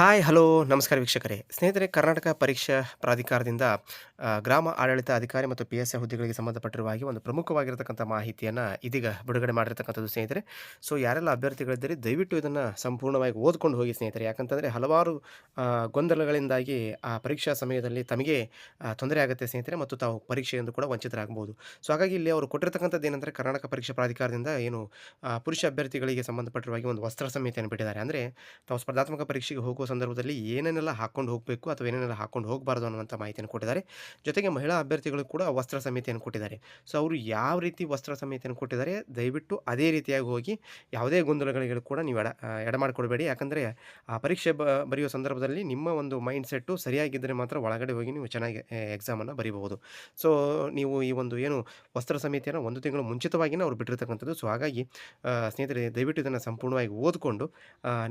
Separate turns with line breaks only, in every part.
Hi hello ನಮಸ್ಕಾರ ವೀಕ್ಷಕರೇ. ಸ್ನೇಹಿತರೆ, ಕರ್ನಾಟಕ ಪರೀಕ್ಷಾ ಪ್ರಾಧಿಕಾರದಿಂದ ಗ್ರಾಮ ಆಡಳಿತ ಅಧಿಕಾರಿ ಮತ್ತು ಪಿ ಎಸ್ ಎ ಹುದ್ದೆಗಳಿಗೆ ಸಂಬಂಧಪಟ್ಟಿರುವ ಹಾಗೆ ಒಂದು ಪ್ರಮುಖವಾಗಿರತಕ್ಕಂಥ ಮಾಹಿತಿಯನ್ನು ಇದೀಗ ಬಿಡುಗಡೆ ಮಾಡಿರ್ತಕ್ಕಂಥದ್ದು ಸ್ನೇಹಿತರೆ. ಸೊ ಯಾರೆಲ್ಲ ಅಭ್ಯರ್ಥಿಗಳಿದ್ದರೆ, ದಯವಿಟ್ಟು ಇದನ್ನು ಸಂಪೂರ್ಣವಾಗಿ ಓದ್ಕೊಂಡು ಹೋಗಿ ಸ್ನೇಹಿತರೆ. ಯಾಕಂತಂದರೆ, ಹಲವಾರು ಗೊಂದಲಗಳಿಂದಾಗಿ ಆ ಪರೀಕ್ಷಾ ಸಮಯದಲ್ಲಿ ತಮಗೆ ತೊಂದರೆ ಆಗುತ್ತೆ ಸ್ನೇಹಿತರೆ ಮತ್ತು ತಾವು ಪರೀಕ್ಷೆಯೊಂದು ಕೂಡ ವಂಚಿತರಾಗಬಹುದು. ಸೊ ಹಾಗಾಗಿ ಇಲ್ಲಿ ಅವರು ಕೊಟ್ಟಿರತಕ್ಕಂಥದ್ದು ಏನಂದರೆ, ಕರ್ನಾಟಕ ಪರೀಕ್ಷಾ ಪ್ರಾಧಿಕಾರದಿಂದ ಏನು ಪುರುಷ ಅಭ್ಯರ್ಥಿಗಳಿಗೆ ಸಂಬಂಧಪಟ್ಟಿರುವ ಒಂದು ವಸ್ತ್ರ ಸಂಹಿತೆಯನ್ನು ಬಿಟ್ಟಿದ್ದಾರೆ. ಅಂದರೆ, ತಾವು ಸ್ಪರ್ಧಾತ್ಮಕ ಪರೀಕ್ಷೆಗೆ ಹೋಗುವ ಸಂದರ್ಭದಲ್ಲಿ ಏನೇನೆಲ್ಲ ಹಾಕೊಂಡು ಹೋಗಬೇಕು ಅಥವಾ ಏನೇನೆಲ್ಲ ಹಾಕೊಂಡು ಹೋಗಬಾರ್ದು ಅನ್ನುವಂಥ ಮಾಹಿತಿಯನ್ನು ಕೊಟ್ಟಿದ್ದಾರೆ. ಜೊತೆಗೆ ಮಹಿಳಾ ಅಭ್ಯರ್ಥಿಗಳು ಕೂಡ ವಸ್ತ್ರ ಸಮಿತಿಯನ್ನು ಕೊಟ್ಟಿದ್ದಾರೆ. ಸೊ, ಅವರು ಯಾವ ರೀತಿ ವಸ್ತ್ರ ಸಮಿತಿಯನ್ನು ಕೊಟ್ಟಿದ್ದಾರೆ, ದಯವಿಟ್ಟು ಅದೇ ರೀತಿಯಾಗಿ ಹೋಗಿ ಯಾವುದೇ ಗೊಂದಲಗಳಿಗೆ ಕೂಡ ನೀವು ಎಡ ಎಡಮಾಡಿಕೊಡಬೇಡಿ ಯಾಕಂದರೆ ಆ ಪರೀಕ್ಷೆ ಬರೆಯುವ ಸಂದರ್ಭದಲ್ಲಿ ನಿಮ್ಮ ಒಂದು ಮೈಂಡ್ ಸೆಟ್ಟು ಸರಿಯಾಗಿದ್ದರೆ ಮಾತ್ರ ಒಳಗಡೆ ಹೋಗಿ ನೀವು ಚೆನ್ನಾಗಿ ಎಕ್ಸಾಮನ್ನು ಬರೀಬಹುದು. ಸೊ, ನೀವು ಈ ಒಂದು ಏನು ವಸ್ತ್ರ ಸಮಿತಿಯನ್ನು ಒಂದು ತಿಂಗಳು ಮುಂಚಿತವಾಗಿಯೇ ಅವ್ರು ಬಿಟ್ಟಿರ್ತಕ್ಕಂಥದ್ದು. ಸೊ, ಹಾಗಾಗಿ ಸ್ನೇಹಿತರೆ, ದಯವಿಟ್ಟು ಇದನ್ನು ಸಂಪೂರ್ಣವಾಗಿ ಓದಿಕೊಂಡು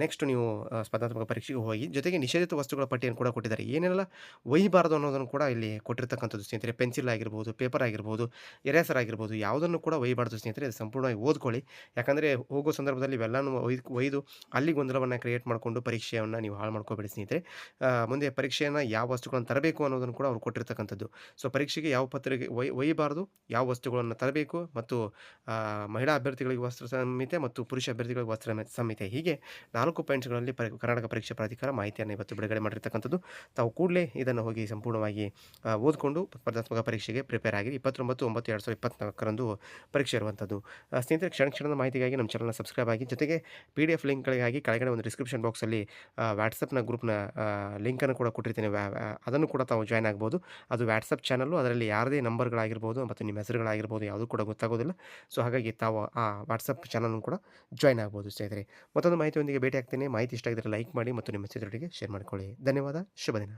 ನೆಕ್ಸ್ಟ್ ನೀವು ಸ್ಪರ್ಧಾತ್ಮಕ ಪರೀಕ್ಷೆಗೆ ಹೋಗಿ ಜೊತೆಗೆ ನಿಷೇಧಿತ ವಸ್ತುಗಳ ಪಟ್ಟಿಯನ್ನು ಕೂಡ ಕೊಟ್ಟಿದ್ದಾರೆ. ಏನೆಲ್ಲ, ಒಯ್ಯಬಾರದು ಅನ್ನೋದನ್ನು ಕೂಡ ಇಲ್ಲಿ ಕೊಟ್ಟಿರ್ತಕ್ಕಂಥದ್ದು ಸ್ನೇಹಿತರೆ. ಪೆನ್ಸಿಲ್ ಆಗಿರ್ಬೋದು, ಪೇಪರ್ ಆಗಿರ್ಬೋದು, ಎರೇಸರ್ ಆಗಿರ್ಬೋದು, ಯಾವುದನ್ನು ಕೂಡ ಒಯ್ಯಬಾರ್ದು ಸ್ನೇಹಿತರೆ. ಇದು ಸಂಪೂರ್ಣವಾಗಿ ಓದ್ಕೊಳ್ಳಿ. ಯಾಕಂದರೆ ಹೋಗೋ ಸಂದರ್ಭದಲ್ಲಿ ಇವೆಲ್ಲನೂ ಒಯ್ದು ಒಯ್ದು ಅಲ್ಲಿ ಗೊಂದಲವನ್ನು ಕ್ರಿಯೇಟ್ ಮಾಡಿಕೊಂಡು ಪರೀಕ್ಷೆಯನ್ನು ನೀವು ಹಾಳು ಮಾಡ್ಕೋಬೇಡಿ ಸ್ನೇಹಿತರೆ. ಮುಂದೆ ಪರೀಕ್ಷೆಯನ್ನು ಯಾವ ವಸ್ತುಗಳನ್ನು ತರಬೇಕು ಅನ್ನೋದನ್ನು ಕೂಡ ಅವರು ಕೊಟ್ಟಿರ್ತಕ್ಕಂಥದ್ದು. ಸೊ ಪರೀಕ್ಷೆಗೆ ಯಾವ ಪತ್ರಿಕೆ, ಒಯ್ ಯಾವ ವಸ್ತುಗಳನ್ನು ತರಬೇಕು ಮತ್ತು ಮಹಿಳಾ ಅಭ್ಯರ್ಥಿಗಳಿಗೆ ವಸ್ತ್ರ ಸಂಹಿತೆ ಮತ್ತು ಪುರುಷ ಅಭ್ಯರ್ಥಿಗಳಿಗೆ ವಸ್ತ್ರ ಸಂಹಿತೆ. ಹೀಗೆ ನಾಲ್ಕು ಪಾಯಿಂಟ್ಸ್ಗಳಲ್ಲಿ ಕರ್ನಾಟಕ ಪರೀಕ್ಷಾ ಪ್ರಾಧಿಕಾರ ಮಾಹಿತಿಯನ್ನು ಇವತ್ತು ಬಿಡುಗಡೆ ಮಾಡಿರ್ತಕ್ಕಂಥದ್ದು. ತಾವು ಕೂಡಲೇ ಇದನ್ನು ಹೋಗಿ ಸಂಪೂರ್ಣವಾಗಿ ಓದಿಕೊಂಡು ಸ್ಪರ್ಧಾತ್ಮಕ ಪರೀಕ್ಷೆಗೆ ಪ್ರಿಪೇರ್ ಆಗಿ ಇಪ್ಪತ್ತೊಂಬತ್ತು, ಒಂಬತ್ತು, ಎರಡು ಸಾವಿರದ ಇಪ್ಪತ್ನಾಲ್ಕರಂದು ಪರೀಕ್ಷೆ ಇರುವಂಥದ್ದು. ಸ್ನೇಹಿತರೆ, ಕ್ಷಣ ಕ್ಷಣದ ಮಾಹಿತಿಗಾಗಿ ನಮ್ಮ ಚಾನಲ್ನ ಸಬ್ಸ್ಕ್ರೈಬ್ ಆಗಿ ಜೊತೆಗೆ ಪಿ ಡಿ ಎಫ್ ಲಿಂಕ್ಗಳಿಗಾಗಿ ಕೆಳಗಡೆ ಒಂದು ಡಿಸ್ಕ್ರಿಪ್ಷನ್ ಬಾಕ್ಸಲ್ಲಿ ವಾಟ್ಸಪ್ನ ಗ್ರೂಪ್ನ ಲಿಂಕನ್ನು ಕೂಡ ಕೊಟ್ಟಿರ್ತೀನಿ. ಅದನ್ನು ಕೂಡ ತಾವು ಜಾಯ್ನ್ ಆಗ್ಬೋದು. ಅದು ವಾಟ್ಸಪ್ ಚಾನಲ್ಲು ಅದರಲ್ಲಿ ಯಾರದೇ ನಂಬರ್ಗಳಾಗಿರ್ಬೋದು ಮತ್ತು ನಿಮ್ಮ ಹೆಸರುಗಳಾಗಿರ್ಬೋದು ಯಾವುದೂ ಕೂಡ ಗೊತ್ತಾಗೋದಿಲ್ಲ. ಸೊ, ಹಾಗಾಗಿ ತಾವು ಆ ವಾಟ್ಸಪ್ ಚಾನಲ್ನು ಕೂಡ ಜಾಯ್ನ್ ಆಗ್ಬೋದು ಸ್ನೇಹಿತರೆ. ಮತ್ತೊಂದು ಮಾಹಿತಿಯೊಂದಿಗೆ ಭೇಟಿ ಆಗ್ತೀನಿ ಮಾಹಿತಿ ಇಷ್ಟ ಆಗಿದ್ರೆ ಲೈಕ್ ಮಾಡಿ ಮತ್ತು ನಿಮ್ಮ ಸ್ನೇಹಿತರೊಟ್ಟಿಗೆ ಶೇರ್ ಮಾಡಿಕೊಳ್ಳಿ. ಧನ್ಯವಾದ. ಶುಭ ದಿನ.